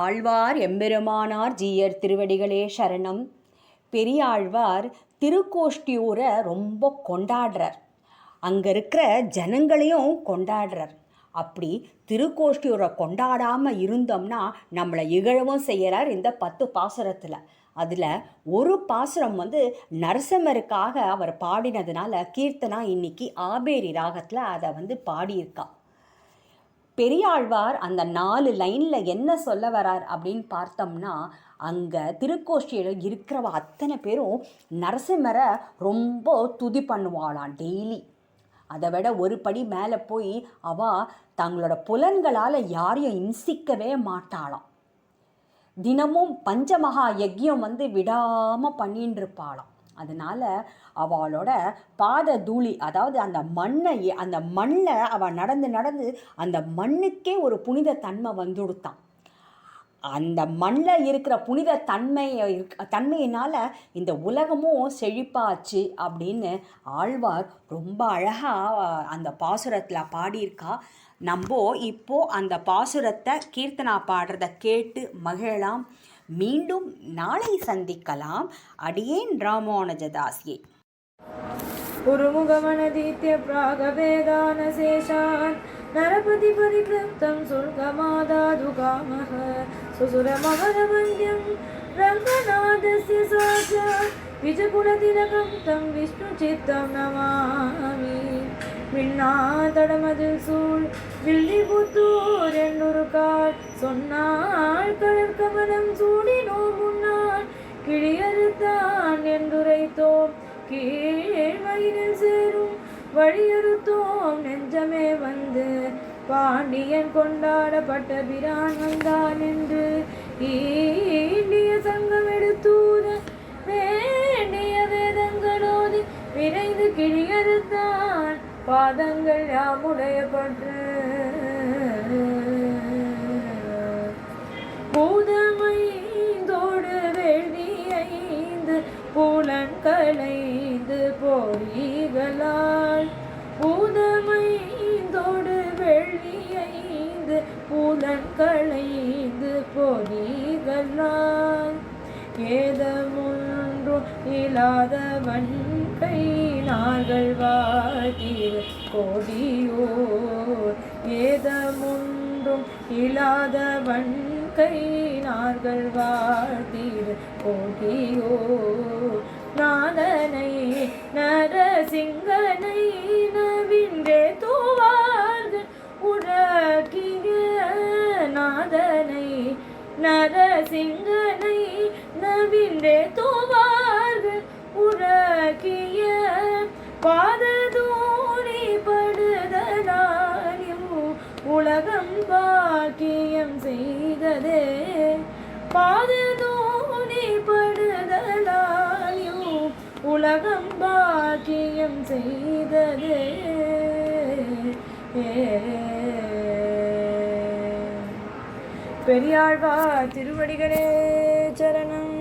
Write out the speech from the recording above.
ஆழ்வார் எம்பெருமானார் ஜீயர் திருவடிகளே சரணம். பெரியாழ்வார் திருக்கோஷ்டியூரை ரொம்ப கொண்டாடுறார். அங்கே இருக்கிற ஜனங்களையும் கொண்டாடுறார். அப்படி திருக்கோஷ்டியூரை கொண்டாடாமல் இருந்தோம்னா நம்மளை இகழவும் செய்கிறார் இந்த பத்து பாசுரத்தில். அதில் ஒரு பாசுரம் வந்து நரசிம்மருக்காக அவர் பாடினதுனால கீர்த்தனா இன்னைக்கு ஆபேரி ராகத்தில் அதை வந்து பாடியிருக்கா. பெரியாழ்வார் அந்த நாலு லைனில் என்ன சொல்ல வரார் அப்படின்னு பார்த்தோம்னா அங்கே திருக்கோஷ்டியில் இருக்கிறவ அத்தனை பேரும் நரசிம்மரை ரொம்ப துதி பண்ணுவாளாம் டெய்லி. அதை விட ஒரு படி மேலே போய் அவ தங்களோட புலன்களால் யாரையும் இன்சிக்கவே மாட்டாளாம். தினமும் பஞ்சமகா யஜ்யம் வந்து விடாமல் பண்ணின்னு இருப்பாளாம். அதனால் அவளோட பாத தூளி அதாவது அந்த மண்ணை அந்த மண்ணில் அவள் நடந்து நடந்து அந்த மண்ணுக்கே ஒரு புனித தன்மை வந்துடுத்தான் அந்த மண்ணில் இருக்கிற புனித தன்மையை தன்மையினால் இந்த உலகமும் செழிப்பாச்சு அப்படின்னு ஆழ்வார் ரொம்ப அழகாக அந்த பாசுரத்தில் பாடியிருக்கா. நம்ம இப்போ அந்த பாசுரத்தை கீர்த்தனா பாடுறத கேட்டு மகிழலாம். மீண்டும் நாளை சந்திக்கலாம் அடியேன் ராமானுஜதாசியை पुरुमुगमनदीत्य प्रागवेदानशेषान् नरपतिपरिक्लप्तं सुर्गमादादुकामः सुसुरमवनवन्द्यं रङ्गनाथस्य साक्षात् विजकुलतिलकं तं विष्णुचित्तं नमामि விண்ணாதடமதில் சூழ். வில்லிபுத்தூர் என்னொருக்கால் சொன்னாள் கடற்கமலம் சூடினோ முன்னாள். கிளியறுத்தான் என்றுரைத்தோம். கீழ் வயிறில் சேரும். வழியறுத்தோம். நெஞ்சமே வந்து பாண்டியன் கொண்டாடப்பட்ட பிரான் வந்தான் என்று ஈண்டிய சங்கம் எடுத்தூத. வேண்டிய பாதங்கள் யாமுடைய பற்று. பூதமைந்தோடு வெள்ளியைந்து புலன் கலைந்து பொறிகளால் பூதமைந்தோடு வெள்ளியைந்து புலன் கலைந்து பொறிகளால் ஏதமொன்றும் இல்லாதவன் கை நாங்கள் வாட்டில் கொடியோர். ஏதமொன்றும் இல்லாதவன் கை நார்கள் வாழ்த்தீர் கொடியோ நாதனை நரசிங்கனை நவின்றே தூவார்கள். உடக்கிய நாதனை நரசிங்கனை நவின்றே தூவார்கள். உறக்கிய பாத உலகம் பாக்கியம் செய்ததே. பாததோனி படுதலாயும் உலகம் பாக்கியம் செய்ததே. பெரியாழ்வா திருவடிகளே சரணம்.